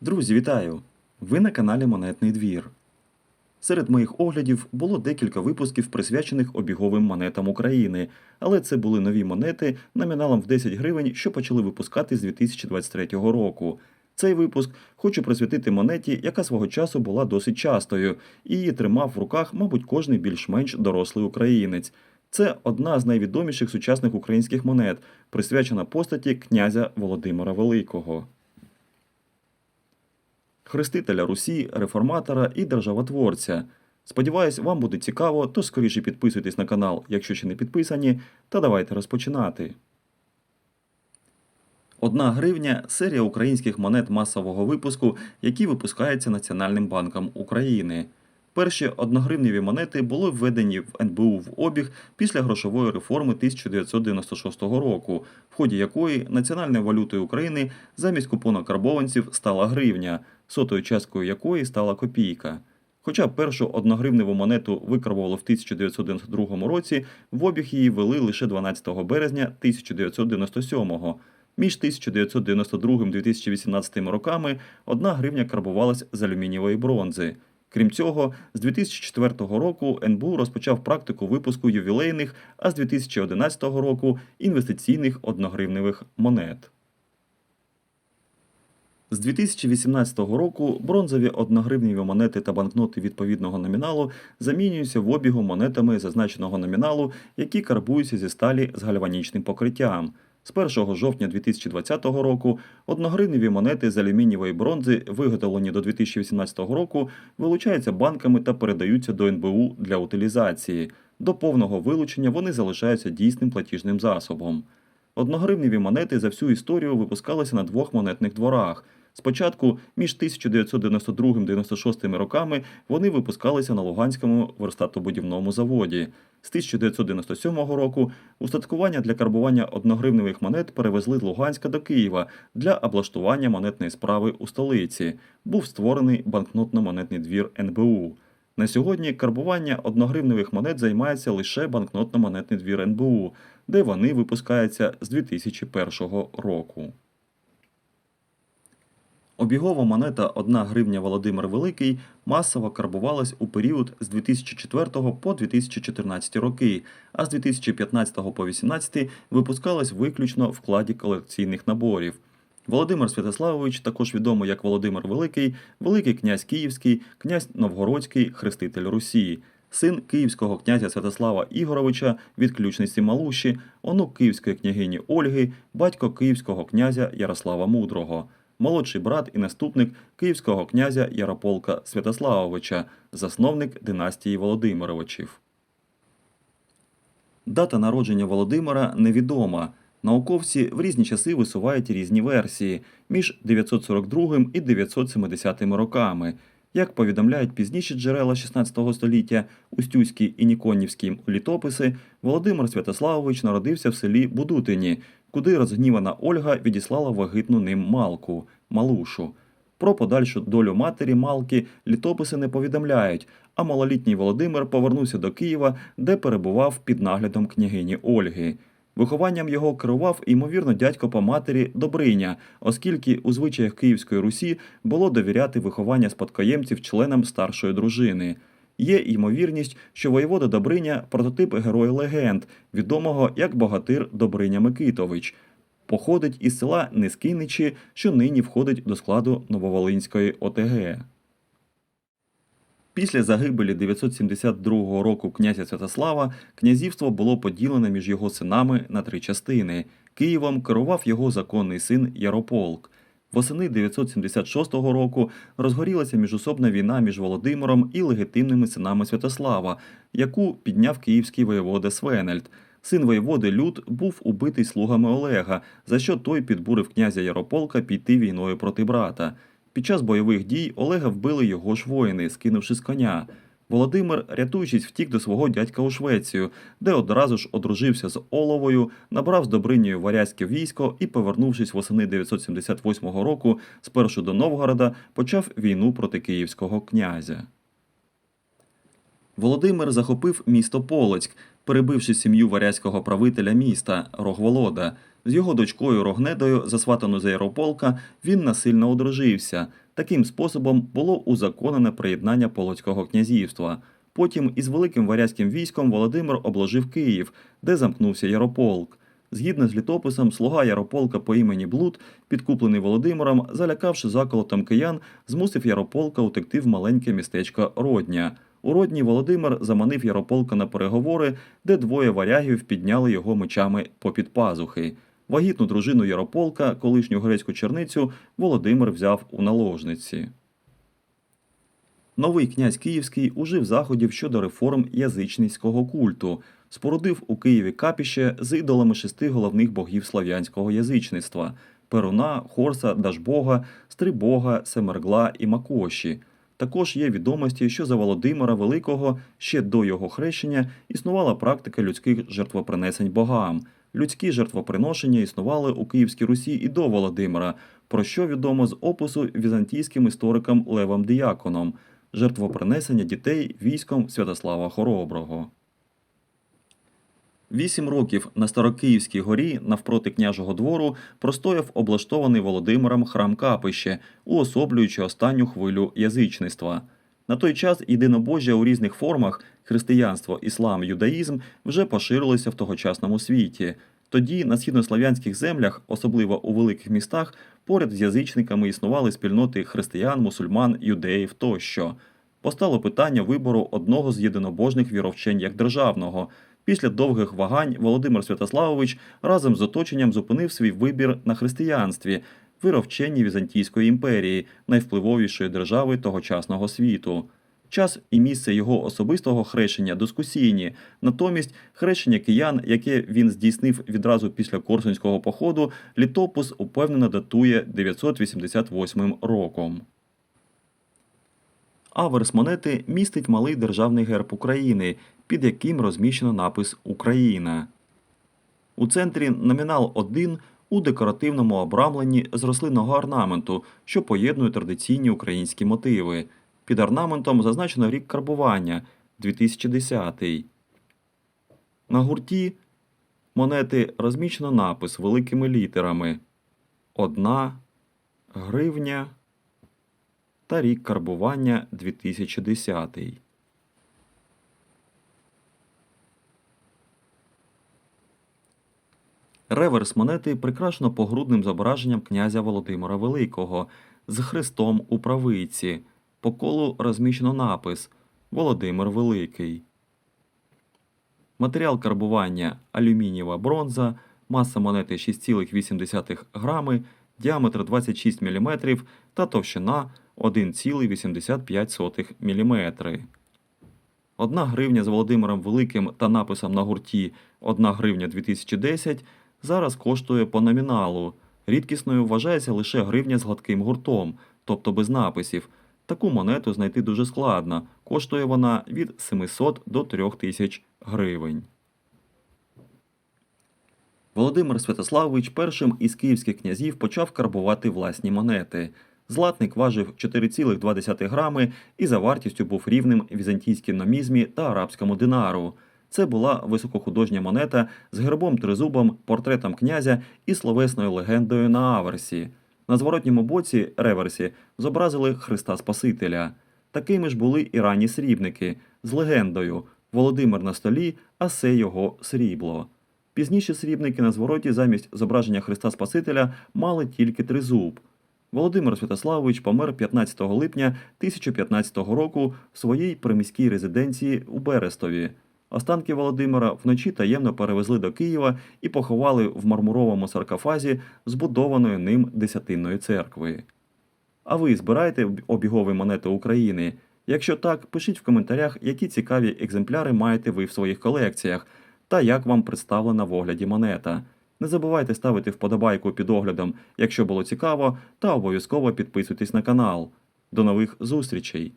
Друзі, вітаю! Ви на каналі Монетний двір. Серед моїх оглядів було декілька випусків, присвячених обіговим монетам України, але це були нові монети номіналом в 10 гривень, що почали випускати з 2023 року. Цей випуск хочу присвятити монеті, яка свого часу була досить частою, і її тримав в руках, мабуть, кожний більш-менш дорослий українець. Це одна з найвідоміших сучасних українських монет, присвячена постаті князя Володимира Великого. Хрестителя Русі, реформатора і державотворця. Сподіваюсь, вам буде цікаво, то скоріше підписуйтесь на канал, якщо ще не підписані, та давайте розпочинати. Одна гривня серія українських монет масового випуску, які випускаються Національним банком України. Перші одногривневі монети були введені в НБУ в обіг після грошової реформи 1996 року, в ході якої національною валютою України замість купонок карбованців стала гривня, сотою часткою якої стала копійка. Хоча першу одногривневу монету викарбували в 1992 році, в обіг її ввели лише 12 березня 1997 Між 1992-2018 роками одна гривня карбувалась з алюмінієвої бронзи. Крім цього, з 2004 року НБУ розпочав практику випуску ювілейних, а з 2011 року інвестиційних одногривневих монет. З 2018 року бронзові одногривневі монети та банкноти відповідного номіналу замінюються в обігу монетами зазначеного номіналу, які карбуються зі сталі з гальванічним покриттям. З 1 жовтня 2020 року одногриневі монети з алюмінієвої бронзи, виготовлені до 2018 року, вилучаються банками та передаються до НБУ для утилізації. До повного вилучення вони залишаються дійсним платіжним засобом. Одногривневі монети за всю історію випускалися на двох монетних дворах. Спочатку, між 1992-96 роками, вони випускалися на Луганському верстатобудівному заводі. З 1997 року устаткування для карбування одногривневих монет перевезли з Луганська до Києва для облаштування монетної справи у столиці. Був створений банкнотно-монетний двір НБУ. На сьогодні карбування одногривневих монет займається лише банкнотно-монетний двір НБУ, де вони випускаються з 2001 року. Обігова монета 1 гривня Володимир Великий масово карбувалась у період з 2004 по 2014 роки, а з 2015 по 2018 випускалась виключно в складі колекційних наборів. Володимир Святославович, також відомий як Володимир Великий, Великий князь Київський, князь Новгородський, хреститель Русі, син київського князя Святослава Ігоровича від ключниці Малуші, онук київської княгині Ольги, батько київського князя Ярослава Мудрого молодший брат і наступник київського князя Ярополка Святославовича, засновник династії Володимировичів. Дата народження Володимира невідома. Науковці в різні часи висувають різні версії між 942 і 970 роками. Як повідомляють пізніші джерела 16 століття, Устюзькі і Ніконівські літописи, Володимир Святославович народився в селі Будутині, куди розгнівана Ольга відіслала вагитну ним Малку Малушу. Про подальшу долю матері Малки літописи не повідомляють, а малолітній Володимир повернувся до Києва, де перебував під наглядом княгині Ольги. Вихованням його керував, ймовірно, дядько по матері Добриня, оскільки у звичаях Київської Русі було довіряти виховання спадкоємців членам старшої дружини. Є ймовірність, що воєвода Добриня прототип героя легенд, відомого як богатир Добриня Микитович. Походить із села Нескиничі, що нині входить до складу Нововолинської ОТГ. Після загибелі 972 року князя Святослава князівство було поділене між його синами на три частини. Києвом керував його законний син Ярополк. Восени 976 року розгорілася міжособна війна між Володимиром і легітимними синами Святослава, яку підняв київський воєвода Свенельд. Син воєводи Люд був убитий слугами Олега, за що той підбурив князя Ярополка піти війною проти брата. Під час бойових дій Олега вбили його ж воїни, скинувши з коня. Володимир, рятуючись, втік до свого дядька у Швецію, де одразу ж одружився з Оловою, набрав з Добринею варязьке військо і, повернувшись восени 978 року, спершу до Новгорода, почав війну проти київського князя. Володимир захопив місто Полоцьк, перебивши сім'ю варязького правителя міста Рогволода. З його дочкою Рогнедою, засватану за Ярополка, він насильно одружився. Таким способом було узаконене приєднання Полоцького князівства. Потім із великим варязьким військом Володимир обложив Київ, де замкнувся Ярополк. Згідно з літописом, слуга Ярополка по імені Блуд, підкуплений Володимиром, залякавши заколотом киян, змусив Ярополка утекти в маленьке містечко Родня. У Родні Володимир заманив Ярополка на переговори, де двоє варягів підняли його мечами попід пазухи. Вагітну дружину Ярополка, колишню грецьку черницю, Володимир взяв у наложниці. Новий князь Київський ужив заходів щодо реформ язичницького культу, спорудив у Києві капіще з ідолами шести головних богів слав'янського язичництва Перуна, Хорса, Дажбога, Стрибога, Семергла і Макоші. Також є відомості, що за Володимира Великого ще до його хрещення існувала практика людських жертвопринесень богам. Людські жертвоприношення існували у Київській Русі і до Володимира, про що відомо з опису візантійським істориком Левом Діяконом жертвопринесення дітей військом Святослава Хороброго. Вісім років на Старокиївській горі навпроти княжого двору простояв облаштований Володимиром храм капище, уособлюючи останню хвилю язичництва. На той час єдинобожжя у різних формах християнство, іслам, юдаїзм вже поширилися в тогочасному світі. Тоді на східнослов'янських землях, особливо у великих містах, поряд з язичниками існували спільноти християн, мусульман, юдеїв тощо. Постало питання вибору одного з єдинобожних віровчень як державного. Після довгих вагань Володимир Святославович разом з оточенням зупинив свій вибір на християнстві, віровченні Візантійської імперії, найвпливовішої держави тогочасного світу. Час і місце його особистого хрещення дискусійні, натомість хрещення киян, яке він здійснив відразу після Корсунського походу, літопис упевнено датує 988 роком. Аверс монети містить малий державний герб України, під яким розміщено напис Україна. У центрі номінал 1 у декоративному обрамленні з рослинного орнаменту, що поєднує традиційні українські мотиви. Під орнаментом зазначено рік карбування 2010. На гурті монети розміщено напис великими літерами Одна гривня та рік карбування 2010. Реверс монети прикрашено погрудним зображенням князя Володимира Великого з хрестом у правиці. По колу розміщено напис Володимир Великий. Матеріал карбування алюмінієва бронза, маса монети 6,8 грами, діаметр 26 мм та товщина 1,85 мм. Одна гривня з Володимиром Великим та написом на гурті 1 гривня 2010 зараз коштує по номіналу. Рідкісною вважається лише гривня з гладким гуртом, тобто без написів. Таку монету знайти дуже складно. Коштує вона від 700 до 3000 гривень. Володимир Святославович першим із київських князів почав карбувати власні монети. Златник важив 4,2 грами і за вартістю був рівним візантійській номізмі та арабському динару. Це була високохудожня монета з гербом тризубом, портретом князя і словесною легендою на аверсі. На зворотньому боці реверсі зобразили Христа Спасителя. Такими ж були і ранні срібники з легендою Володимир на столі, а се його срібло. Пізніше срібники на звороті замість зображення Христа Спасителя мали тільки тризуб. Володимир Святославович помер 15 липня 1015 року в своїй приміській резиденції у Берестові. Останки Володимира вночі таємно перевезли до Києва і поховали в мармуровому саркофазі збудованої ним десятинної церкви. А ви збираєте обігові монети України? Якщо так, пишіть в коментарях, які цікаві екземпляри маєте ви в своїх колекціях та як вам представлена в огляді монета. Не забувайте ставити вподобайку під оглядом, якщо було цікаво, та обов'язково підписуйтесь на канал. До нових зустрічей!